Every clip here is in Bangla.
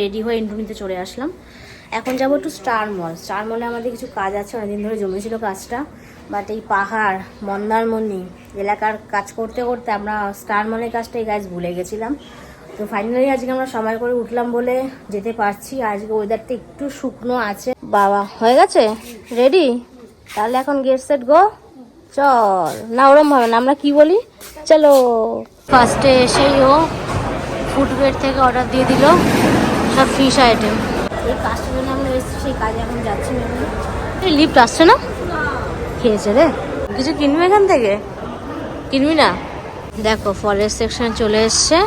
রেডি হয়ে ইন্টুনিতে চলে আসলাম। এখন যাব একটু স্টার মল। স্টার মলে আমাদের কিছু কাজ আছে, অনেকদিন ধরে জমেছিল কাজটা বাট এই পাহাড়, মন্দারমণি এলাকার কাজ করতে করতে আমরা স্টার মলের কাজটা এই কাজ ভুলে গেছিলাম। তো ফাইনালি আজকে আমরা সময় করে উঠলাম বলে যেতে পারছি। আজকে ওয়েদারটা একটু শুকনো আছে। বাবা, হয়ে গেছে? রেডি তাহলে এখন গেট সেট গো চল। না, ওরম হবে না। আমরা কি বলি? চলো। ফার্স্টে এসেই ও ফুডওয়ের থেকে অর্ডার দিয়ে দিল। সব ফিশ আইটেম এই কাজটার জন্য আমরা এসেছি সেই কাজে এখন যাচ্ছি এই লিফট আসছে না? খেয়েছে রে। কিছু কিনবি এখান থেকে? কিনবি না? দেখো ফলের সেকশন চলে এসছে।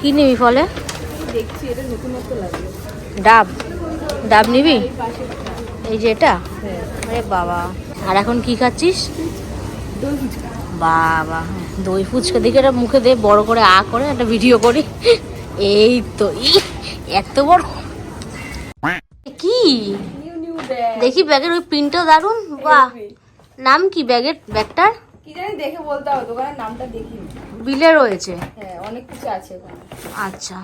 কি নিবি ফলে? দেখছি এটা নতুনত্ব লাগে ডাব। ডাব নিবি? এই যে এটা? হ্যাঁ। আরে বাবা। আর এখন কি খাচ্ছিস? বাবা দই ফুচকা দিকে একটা মুখে দিয়ে বড় করে আ করে একটা ভিডিও করি। এই তো ই, এত বড়? কি? দেখি ব্যাগের ওই প্রিন্টটা দারুণ বাহ। নাম কি ব্যাগের? ব্যাগটার কি জানি দেখে বলতে হবে দোকানের নামটা দেখিনি। বিলে রয়েছে। হ্যাঁ অনেক কিছু আছে আচ্ছা।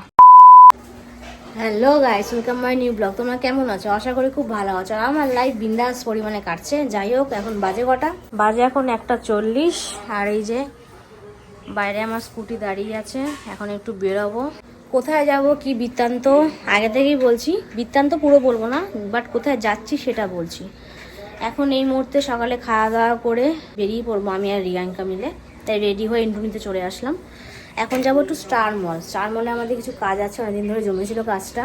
Hello guys welcome my new blog তোমরা কেমন আছো? আশা করি খুব ভালো আছো। আর আমার লাইফ বিন্দাস পরিমাণে কাটছে। যাই হোক এখন বাজে কটা? বাজে এখন একটা চল্লিশ। আর এই যে বাইরে আমার স্কুটি দাঁড়িয়ে আছে। এখন একটু বেরোবো। কোথায় যাব, কি বৃত্তান্ত? আগে থেকেই বলছি, বৃত্তান্ত পুরো বলব না বাট কোথায় যাচ্ছি সেটা বলছি। এখন এই মুহূর্তে সকালে খাওয়া দাওয়া করে বেরিয়ে পড়ব আমি আর রিয়াঙ্কা মিলে। তাই রেডি হয়ে ইন্টুনিতে চলে আসলাম। এখন যাব একটু স্টার মল স্টার মলে আমাদের কিছু কাজ আছে, অনেকদিন ধরে জমেছিল কাজটা।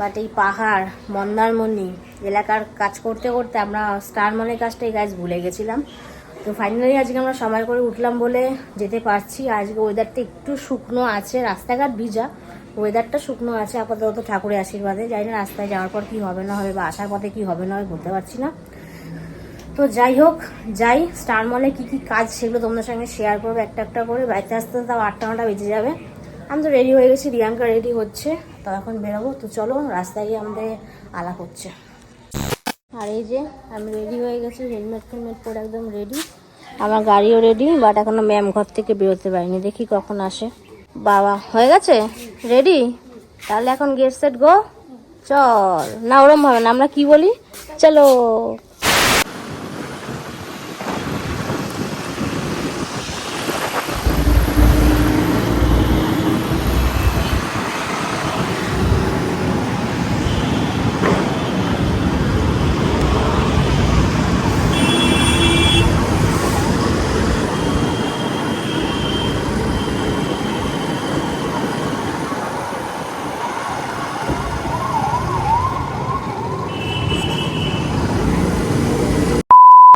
বাট এই পাহাড়, মন্দারমণি এলাকার কাজ করতে করতে আমরা স্টার মলের কাজটা এই কাজ ভুলে গেছিলাম। তো ফাইনালি আজকে আমরা সময় করে উঠলাম বলে যেতে পারছি। আজকে ওয়েদারটা একটু শুকনো আছে, রাস্তাঘাট ভিজা। ওয়েদারটা শুকনো আছে, আপাতত ঠাকুরের আশীর্বাদে। যাই না, রাস্তায় যাওয়ার পর কি হবে না হবে বা আসার পথে কি হবে না হবে বলতে পারছি না। তো যাই হোক, যাই স্টার মলে কি কি কাজ সেগুলো তোমাদের সঙ্গে শেয়ার করব, একটা একটা করে। বাড়িতে আসতে তাও আটটা নটা বেজে যাবে। আমি তো রেডি হয়ে গেছি রিয়াঙ্কা রেডি হচ্ছে। তো এখন বেরোবো। তো চলো, রাস্তায় গিয়ে আমাদের আলাপ হচ্ছে। আর এই যে, আমি রেডি হয়ে গেছি হেলমেট ফেলমেট পরে একদম রেডি আমার গাড়িও রেডি বাট এখনও ম্যাম ঘর থেকে বেরোতে পারিনি। দেখি কখন আসে। বাবা, হয়ে গেছে? রেডি তাহলে এখন গেট সেট গো চল। না, ওরম হবে না, আমরা কি বলি? চলো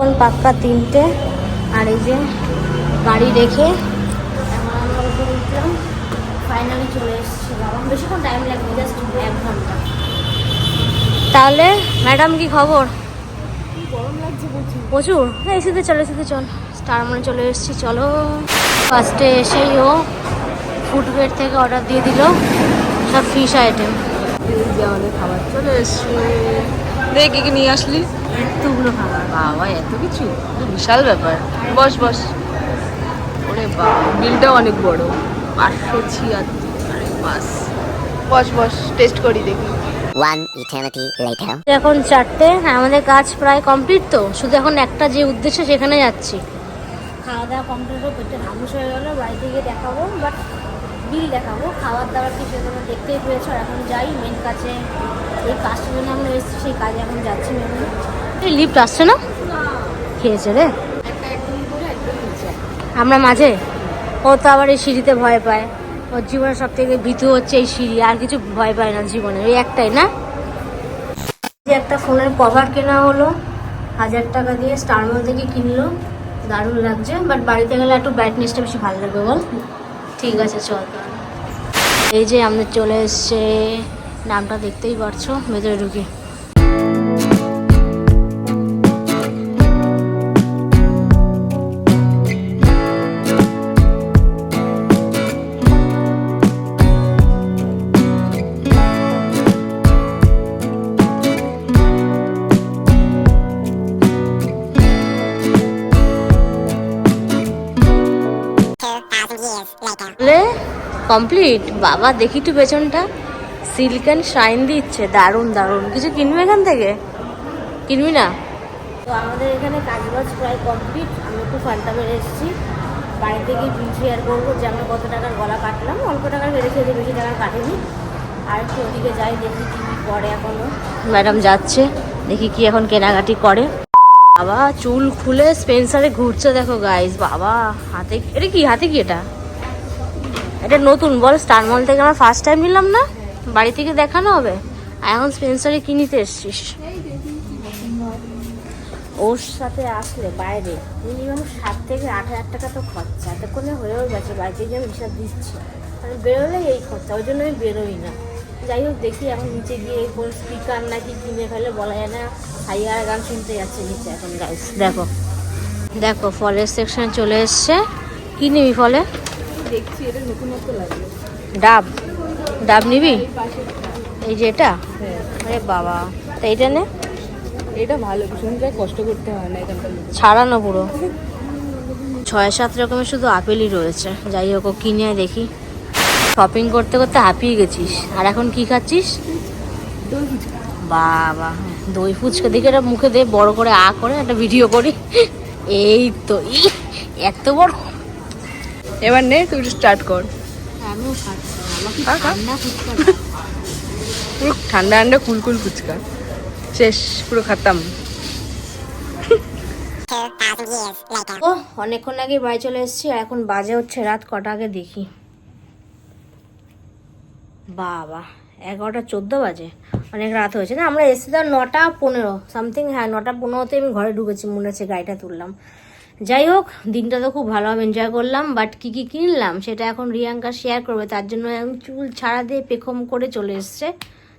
এখন পাক্কা তিনটে। আর এই যে গাড়ি রেখে এখন আমরা উপরে উঠলাম ফাইনালি চলে এসেছি বাবা। বেশিক্ষণ টাইম লাগবে জাস্ট এক ঘণ্টা। তাহলে ম্যাডাম কি খবর? গরম লাগছে প্রচুর। হ্যাঁ এসিতে চলে এসিতে চল। স্টার মনে চলে এসেছি চলো। ফার্স্টে এসেই ও ফুডওয়ের থেকে অর্ডার দিয়ে দিল। সব ফিশ আইটেম খাবার। চলে এসছে। দেখ কি কি নিয়ে আসলি? এতগুলো খাবার বাবা এত কিছু? বিশাল ব্যাপার। বস বস। ওরে বাবা বিলটাও অনেক বড়। পাঁচশো ছিয়াত্তর আরে বাস। বস বস টেস্ট করি দেখি। এখন চারটে হ্যাঁ আমাদের কাজ প্রায় কমপ্লিট তো। শুধু এখন একটা যে উদ্দেশ্য সেখানে যাচ্ছি। খাওয়া দাওয়া কমপ্লিট হয়ে পেটে হামুস হয়ে গেলো বাড়িতে গিয়ে দেখাবো বাট বিল দেখাবো, খাওয়ার দাওয়ার কি সেগুলো দেখতেই পেয়েছ আর এখন যাই মেন কাছে এই কাজটার জন্য আমরা এসেছি, সেই কাজে এখন যাচ্ছি মেন এই লিফট আসছে না? খেয়েছে রে। আমরা মাঝে? ও তো আবার এই সিঁড়িতে ভয় পায়। ওর জীবনে সব থেকে ভীতু হচ্ছে এই সিঁড়ি, আর কিছু ভয় পায় না জীবনে, ওই একটাই না? যে একটা ফোনের কভার কেনা হলো, হাজার টাকা দিয়ে স্টার মল থেকে কিনলো, দারুণ লাগছে বাট বাড়িতে গেলে একটু ব্রাইটনেসটা বেশি ভালো লাগবে, বল। ঠিক আছে চল। এই যে আমাদের চলে এসছে নামটা দেখতেই পারছ ভেতরে ঢুকে। কমপ্লিট বাবা দেখি একটু পেছনটা। সিল্ক অ্যান্ড শাইন দিচ্ছে দারুণ দারুণ। কিছু কিনবি এখান থেকে? কিনবি না? তো আমাদের এখানে কাজবাজ প্রায় কমপ্লিট আমি একটু ফান্টা মেরে এসেছি। বাড়িতে গিয়ে বিল শেয়ার করব। যে আমরা কত টাকার গলা কাটলাম অল্প টাকার বেড়ে যে বেশি টাকার কাটেনি। আর একটু ওদিকে যাই দেখি কি কি করে এখনও। ম্যাডাম যাচ্ছে দেখি কি এখন কেনাকাটি করে। বাবা চুল খুলে স্পেন্সারে ঘুরছে দেখো গাইস বাবা হাতে এটা কি? হাতে কি এটা? এটা নতুন, বল স্টার মল থেকে আমরা ফার্স্ট টাইম নিলাম না? বাড়ি থেকে দেখানো হবে? আর এখন স্পেন্সারে কি নিতে এসছিস? ওর সাথে আসলে বাইরে। মিনিমাম সাত থেকে আট হাজার টাকা তো খরচা। এতক্ষণে হয়েও গেছে, বাড়িতে গিয়ে আমি হিসাব দিচ্ছি। মানে বেরোলে এই খরচা ওই জন্য আমি বেরোই না। যাই হোক, দেখি এখন নিচে গিয়ে কোন স্পিকার নাকি কিনে ফেলে, বলা যায় না। হাইয়ার গান শুনতে যাচ্ছে নিচে এখন গাইস দেখো। দেখো, ফলের সেকশনে চলে এসছে। কি নিবি ফলে? দেখছি এটা নতুনত্ব লাগল। ডাব। ডাব নিবি? এই যে এটা? হ্যাঁ। আরে বাবা। তা এটা নে। এটা ভালো ভীষণটাই কষ্ট করতে হয় না এখানকার ছাড়ানো পুরো। ছয় সাত রকমের শুধু আপেলই রয়েছে। যাই হোক কিনে দেখি। শপিং করতে করতে হাঁপিয়ে গেছিস। আর এখন কি খাচ্ছিস? বাবা দই ফুচকা। দেখে একটা মুখে দে বড় করে আ করে একটা ভিডিও করি। এই তো এত বড় এবার নে তুই স্টার্ট কর। পুরো ঠান্ডা ঠান্ডা কুলকুল ফুচকা। শেষ পুরো খাতাম। 2,000 years later. ও অনেকক্ষণ আগে বাড়ি চলে এসেছি আর এখন বাজে হচ্ছে রাত কটা আগে দেখি। বাবা এগারোটা চোদ্দ বাজে। অনেক রাত হয়েছে। না আমরা এসে তো নটা পনেরো সামথিং হ্যাঁ নটা পনেরোতে আমি ঘরে ঢুকেছি মনে হচ্ছে গাড়িটা তুললাম। যাই হোক দিনটা তো খুব ভালোভাবে এনজয় করলাম বাট কি কি কিনলাম সেটা এখন রিয়াঙ্কা শেয়ার করবে তার জন্য এখন চুল ছাড়া দিয়ে পেখম করে চলে এসছে।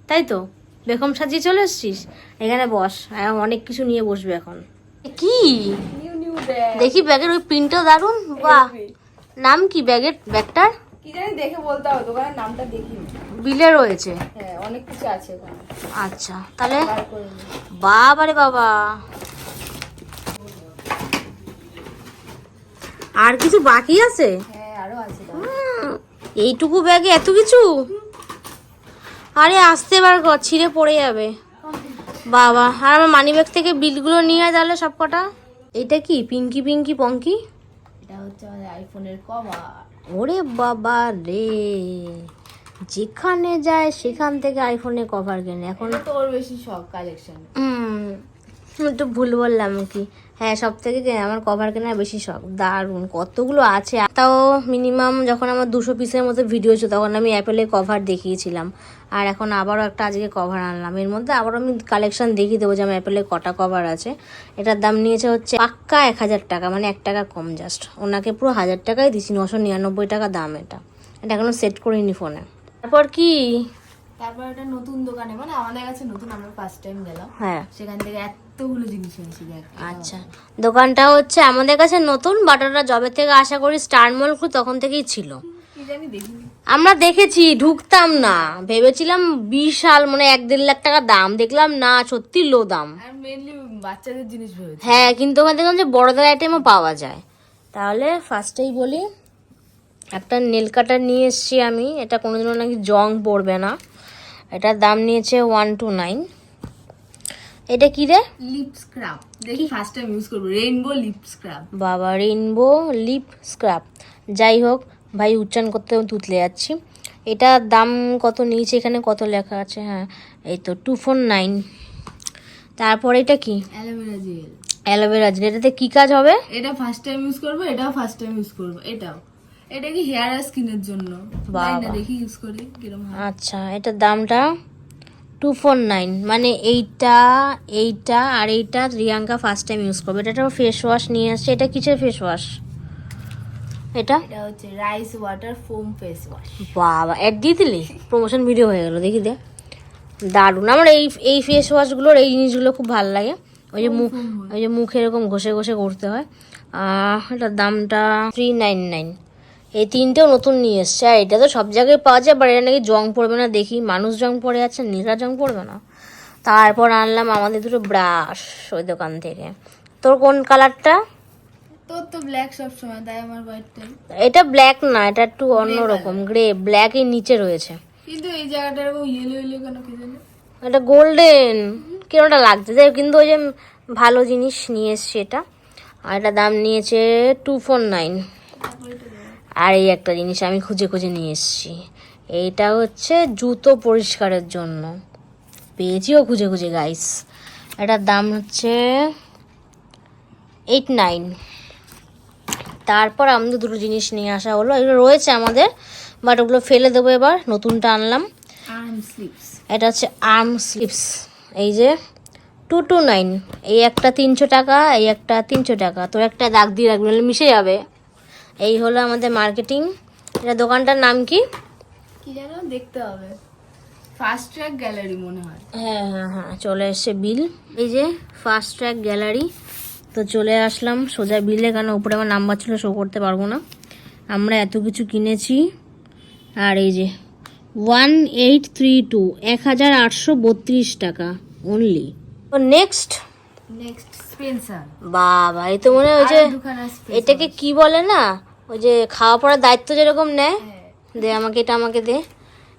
তাই তো? বেখম সাজিয়ে চলে এসছিস? এখানে বস এখন অনেক কিছু নিয়ে বসবে এখন। কি? নিউ নিউ ব্যাগ দেখি ব্যাগের ওই প্রিন্টটা দারুণ বাহ। নাম কি ব্যাগের ব্যাগটার? কি জানি দেখে বলতে হবে দোকানের নামটা দেখিনি। বিলে রয়েছে। হ্যাঁ অনেক কিছু আছে ওখানে আচ্ছা তাহলে বাবারে বাবা। আর কিছু বাকি আছে? হ্যাঁ তো। এইটুকু ব্যাগে এত কিছু? আরে আসতে বার কর ছিঁড়ে পড়ে যাবে। বাবা আর আমার মানি ব্যাগ থেকে বিলগুলো নিয়ে আয় তাহলে সব কটা এটা কি পিঙ্কি পিঙ্কি পঙ্কি? এটা হচ্ছে আমাদের আইফোনের কভার ওরে বাবা রে যেখানে যায় সেখান থেকে আইফোনে কভার কেনে। এখন তো ওর বেশি শখ কালেকশন হুম একটু ভুল বললাম কি? হ্যাঁ সব থেকে আমার কভার কেনার বেশি শখ। দারুণ, কতগুলো আছে। তাও মিনিমাম যখন আমার দুশো পিসের মতো ভিডিও ছিল, তখন আমি অ্যাপেলে কভার দেখিয়েছিলাম। আর এখন আবারও একটা আজকে কভার আনলাম। এর মধ্যে আবারও আমি কালেকশন দেখিয়ে দেবো যে আমার অ্যাপেলে কটা কভার আছে। এটার দাম নিয়েছে হচ্ছে পাক্কা এক হাজার টাকা মানে এক টাকা কম জাস্ট ওনাকে পুরো হাজার টাকাই দিছি নশো নিরানব্বই টাকা দাম এটা। এটা এখনও সেট করিনি ফোনে তারপর কি? তারপর একটা নতুন দোকানে মানে আমাদের কাছে নতুন আমরা ফার্স্ট টাইম গেলাম। হ্যাঁ। সেখান থেকে এতগুলো জিনিস এনেছি আচ্ছা। দোকানটা হচ্ছে আমাদের কাছে নতুন বাট ওটা জবে থেকে আশা করি স্টার মল তখন থেকেই ছিল। আমরা দেখেছি ঢুকতাম না। ভেবেছিলাম বিশাল মানে এক দেড় লাখ টাকা দাম। দেখলাম না সত্যি লো দাম। বাচ্চাদের জিনিস হ্যাঁ কিন্তু ওখানে দেখলাম যে বড়দের আইটেমও পাওয়া যায়। তাহলে ফার্স্টেই বলি একটা নেল কাটার নিয়ে এসেছি আমি। এটা কোনোদিনও নাকি জং পড়বে না। এটার দাম নিয়েছে ওয়ান টু নাইন এটা কি রে? লিপ স্ক্রাব দেখি ফার্স্ট টাইম ইউজ করব। রেইনবো লিপ স্ক্রাব বাবা রেইনবো লিপ স্ক্রাব যাই হোক ভাই উচ্চারণ করতে তুতলে যাচ্ছি। এটার দাম কত নিয়েছে এখানে? কত লেখা আছে? হ্যাঁ এই তো টু ফোর নাইন তারপর এটা কি? অ্যালোভেরা জেল অ্যালোভেরা জেল এটাতে কি কাজ হবে? এটা ফার্স্ট টাইম ইউজ করব এটাও ফার্স্ট টাইম ইউজ করব। এটাও। এটা কি হেয়ার আর স্কিনের জন্য? না দেখি ইউজ করি হয়। আচ্ছা এটার দামটা টু ফোর নাইন মানে এইটা এইটা আর এইটা রিয়াঙ্কা ফার্স্ট টাইম ইউজ করবে। এটা একটা ফেস ওয়াশ নিয়ে আসছে। এটা কিসের ফেস ওয়াশ এটা? এটা হচ্ছে rice water foam face wash বাবা অ্যাড দিয়ে দিলি? প্রমোশন ভিডিও হয়ে গেল দেখি দে। দারুণ। আমার এই এই ফেস ওয়াশগুলোর এই জিনিসগুলো খুব ভালো লাগে। ওই যে মুখ ওই যে মুখে এরকম ঘষে ঘষে করতে হয়। এটার দামটা থ্রি নাইন নাইন এই তিনটেও নতুন নিয়ে এসছে। আর এটা তো সব জায়গায় পাওয়া যায় বাট এটা নাকি জং পড়বে না দেখি। মানুষ জং পড়ে আছে নীলা জং পড়বে না। তারপর আনলাম আমাদের দুটো ব্রাশ ওই দোকান থেকে। তোর কোন কালারটা তোর তো ব্ল্যাক সব সময় তাই আমার হোয়াইটটাই এটা ব্ল্যাক না এটা একটু অন্যরকম গ্রে ব্ল্যাক এর নিচে রয়েছে। কিন্তু এই জায়গাটা এরকম ইয়েলো ইয়েলো কেন কি জানি? এটা গোল্ডেন কিরমটা লাগছে। যাই কিন্তু ওই যে ভালো জিনিস নিয়ে এসছি এটা। আর এটা দাম নিয়েছে টু ফোর নাইন আর এই একটা জিনিস আমি খুঁজে খুঁজে নিয়ে এসছি। এইটা হচ্ছে জুতো পরিষ্কারের জন্য। পেয়েছিও খুঁজে খুঁজে গাইস এটার দাম হচ্ছে এইট নাইন তারপর আমাদের দুটো জিনিস নিয়ে আসা হলো। এগুলো রয়েছে আমাদের বাট ওগুলো ফেলে দেবো এবার। নতুনটা আনলাম। এটা হচ্ছে আর্ম স্লিপস এই যে টু টু নাইন এই একটা তিনশো টাকা এই একটা তিনশো টাকা। তো একটা দাগ দিয়ে রাখবেন নাহলে মিশে যাবে। এই হলো আমাদের মার্কেটিং এটা দোকানটার নাম কি? কি যেন দেখতে হবে। ফাস্ট ট্র্যাক গ্যালারি মনে হয়। হ্যাঁ হ্যাঁ হ্যাঁ চলে এসছে বিল এই যে ফার্স্ট ট্র্যাক গ্যালারি তো চলে আসলাম সোজা বিলে কেন উপরে আমার নাম্বার ছিল শো করতে পারব না। আমরা এত কিছু কিনেছি। আর এই যে ওয়ান এইট থ্রি টু এক হাজার আটশো বত্রিশ টাকা অনলি তো নেক্সট নেক্সট স্পেন্সার বাবা এই তো মনে হয় ওই যে এটাকে কি বলে না? ওই যে খাওয়া পড়ার দায়িত্ব যেরকম নেয় দে আমাকে এটা আমাকে দে।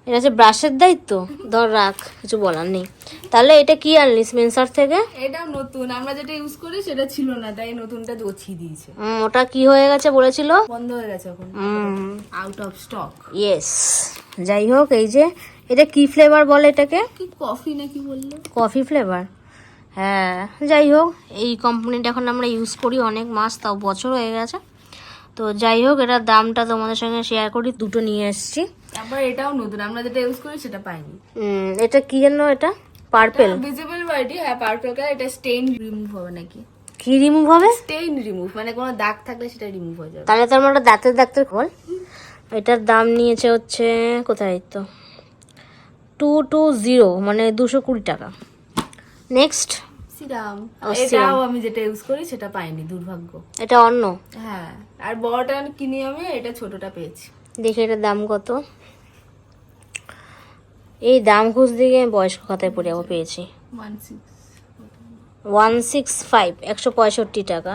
এটা হচ্ছে ব্রাশের দায়িত্ব? ধর রাখ কিছু বলার নেই। তাহলে এটা কি আনলি স্পেন্সার থেকে? এটা নতুন আমরা যেটা ইউজ করি সেটা ছিল না তাই নতুনটা দছিয়ে দিয়েছে। ওটা কি হয়ে গেছে বলেছিল? বন্ধ হয়ে গেছে এখন। আউট অফ স্টক ইয়েস যাই হোক এই যে এটা কি ফ্লেভার বলে এটাকে? কি কফি নাকি বলল? কফি ফ্লেভার হ্যাঁ যাই হোক এই কোম্পানিটা এখন আমরা ইউজ করি অনেক মাস তাও বছর হয়ে গেছে। তো যাই হোক এটার দামটা তোমাদের সঙ্গে শেয়ার করি দুটো নিয়ে এসেছি। তারপর এটাও নতুন আমরা যেটা ইউজ করি সেটা পাইনি। উম, এটা কি যেন এটা? পার্পেল ভিজিবল বাড়ি হ্যাঁ পার্পল কালার এটা স্টেইন রিমুভ হবে নাকি? কি রিমুভ হবে? স্টেইন রিমুভ মানে কোনো দাগ থাকলে সেটা রিমুভ হয়ে যাবে। তাহলে তো আমরা দাঁতের ডাক্তার বল। এটার দাম নিয়েছে হচ্ছে কোথায় তো? টু টু জিরো মানে দুশো কুড়ি টাকা। নেক্সট সিরাম এটাও আমি যেটা ইউজ করি সেটা পাইনি দুর্ভাগ্য। এটা অন্য? হ্যাঁ আর বড়টা কিনি আমি এটা ছোটটা পেয়েছি। দেখি এটার দাম কত। এই দাম খুঁজতে গিয়ে আমি বয়স্ক খাতায় পড়ে যাব পেয়েছি। ওয়ান সিক্স ফাইভ একশো পঁয়ষট্টি টাকা।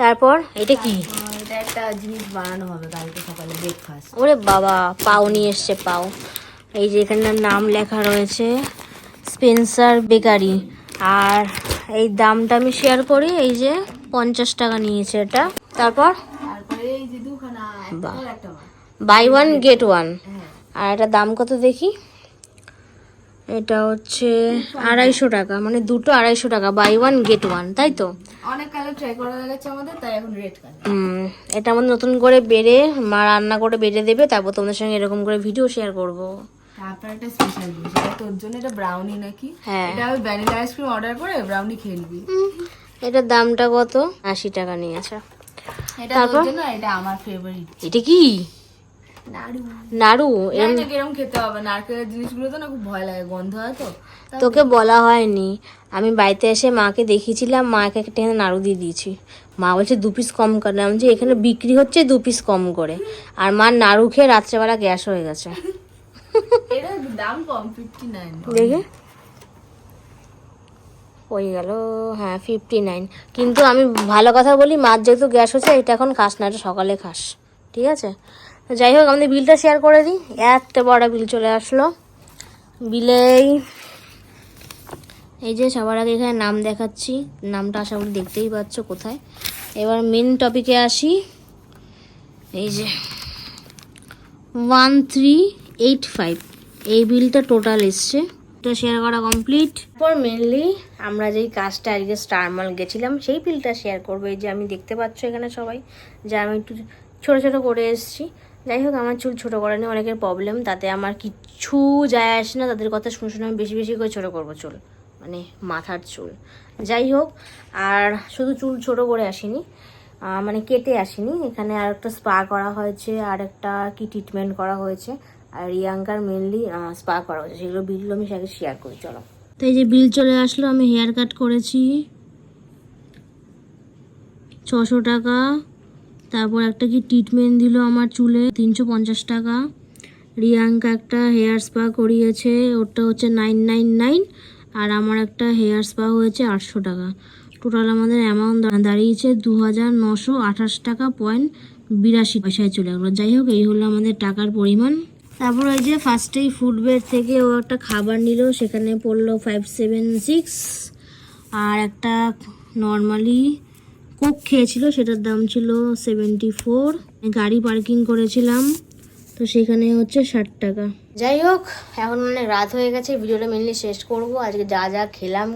তারপর এটা কি? এটা একটা জিনিস বানানো হবে কালকে সকালে ব্রেকফাস্ট ওরে বাবা পাও নিয়ে এসছে পাও। এই যে এখানটার নাম লেখা রয়েছে স্পেন্সার বেকারি। আর এই দামটা আমি শেয়ার করি এই যে পঞ্চাশ টাকা নিয়েছে এটা। তারপর? বাই ওয়ান গেট ওয়ান আর এটা দাম কত দেখি? এটা হচ্ছে আড়াইশো টাকা মানে দুটো আড়াইশো টাকা। বাই ওয়ান গেট ওয়ান তাই তো? অনেক কালার ট্রাই করা গেছে আমাদের তাই এখন রেড কালার হুম, এটা আমাদের নতুন করে বেড়ে মা রান্না করে বেড়ে দেবে তারপর তোমাদের সঙ্গে এরকম করে ভিডিও শেয়ার করব। তারপর একটা স্পেশাল জিনিস এটা তোর জন্য এটা ব্রাউনি নাকি? হ্যাঁ। এটা আমি ভ্যানিলা আইসক্রিম অর্ডার করে ব্রাউনি খেয়ে নিবি। এটার দামটা কত? আশি টাকা নিয়েছে এটা তোর জন্য এটা আমার ফেভারিট এটা কি? নাড়ু। নাড়ু? কিরম খেতে হবে নারকেলের জিনিসগুলো তো না খুব ভয় লাগে গন্ধ হয় তো। তোকে বলা হয়নি। আমি বাড়িতে এসে মাকে দেখিয়েছিলাম মাকে একটা এখানে নাড়ু দিয়ে দিয়েছি। মা বলছে দু পিস কম করে আমি যে এখানে বিক্রি হচ্ছে দু পিস কম করে। আর মার নাড়ু খেয়ে রাত্রেবেলা গ্যাস হয়ে গেছে। হয়ে গেল হ্যাঁ ফিফটি নাইন কিন্তু আমি ভালো কথা বলি, মার যেহেতু গ্যাস হচ্ছে, এটা এখন খাস না, এটা সকালে খাস। ঠিক আছে? যাই হোক আমাদের বিলটা শেয়ার করে দিই। একটা বড় বিল চলে আসলো। বিলেই, এই যে সবার আগে এখানে নাম দেখাচ্ছি। নামটা আশা করি দেখতেই পাচ্ছ কোথায়। এবার মেন টপিকে আসি। এই যে ওয়ান থ্রি এইট ফাইভ এই বিলটা টোটাল এসছে। এটা শেয়ার করা কমপ্লিট পর মেনলি আমরা যেই কাজটা আজকে স্টার মল গেছিলাম, সেই বিলটা শেয়ার করব। যে আমি দেখতে পাচ্ছ এখানে সবাই, যে আমি একটু ছোটো ছোটো করে এসেছি। যাই হোক, আমার চুল ছোটো করা নিয়ে অনেকের প্রবলেম তাতে আমার কিচ্ছু যায় আসে না। তাদের কথা শুনে শুনে আমি বেশি বেশি করে ছোটো করব চুল মানে মাথার চুল। যাই হোক, আর শুধু চুল ছোট করে আসিনি মানে কেটে আসিনি। এখানে আর একটা স্পা করা হয়েছে আর একটা কি ট্রিটমেন্ট করা হয়েছে। আর রিয়াঙ্কার মেনলি স্পা করা হয়েছে। সেগুলো বিলগুলো আমি সাথে শেয়ার করি, চলো। তো এই যে বিল চলে আসলো, আমি হেয়ার কাট করেছি। ছশো টাকা। তারপর একটা কি ট্রিটমেন্ট দিল আমার চুলে, তিনশো পঞ্চাশ টাকা। রিয়াঙ্কা একটা হেয়ার স্পা করিয়েছে ওটা হচ্ছে নাইন নাইন নাইন আর আমার একটা হেয়ার স্পা হয়েছে আটশো টাকা। টোটাল আমাদের অ্যামাউন্ট দাঁড়িয়েছে দু হাজার নশো আঠাশ টাকা পয়েন্ট বিরাশি পয়সায় চলে গেলো। যাই হোক, এই হলো আমাদের টাকার পরিমাণ। তারপর ওই যে ফার্স্টেই ফুডওয়ের থেকে ও একটা খাবার নিল, সেখানে পড়ল ফাইভ সেভেন সিক্স আর একটা নর্মালি কোক খেয়েছিল, সেটার দাম ছিল সেভেন্টি ফোর গাড়ি পার্কিং করেছিলাম, তো সেখানে হচ্ছে ষাট টাকা। যাই হোক, এখন অনেক রাত হয়ে গেছে, ভিডিওটা মেনলি শেষ করব। আজকে যা যা খেলাম,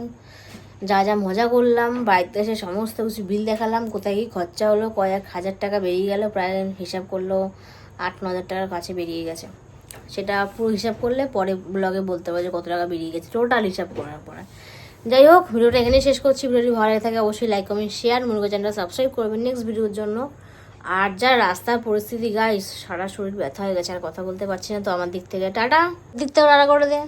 যা যা মজা করলাম, বাড়িতে এসে সমস্ত কিছু বিল দেখালাম, কোথায় কি খরচা হলো, কয়েক হাজার টাকা বেরিয়ে গেল, প্রায় হিসাব করল আট ন হাজার টাকার কাছে বেরিয়ে গেছে। সেটা পুরো হিসাব করলে পরে ব্লগে বলতে পারবে যে কত টাকা বেরিয়ে গেছে। টোটাল হিসাব করার পরে। যাই হোক, ভিডিওটা এখানেই শেষ করছি। ভিডিওটি ভালো লাগে থাকে অবশ্যই লাইক কমেন্ট শেয়ার মুরগা চ্যানেলটা সাবস্ক্রাইব করবেন নেক্সট ভিডিওর জন্য। আর যা রাস্তার পরিস্থিতি গাইস সারা শরীর ব্যথা হয়ে গেছে, আর কথা বলতে পারছি না, তো আমার দিক থেকে। টাটা। দিক থেকে টাটা করে দে.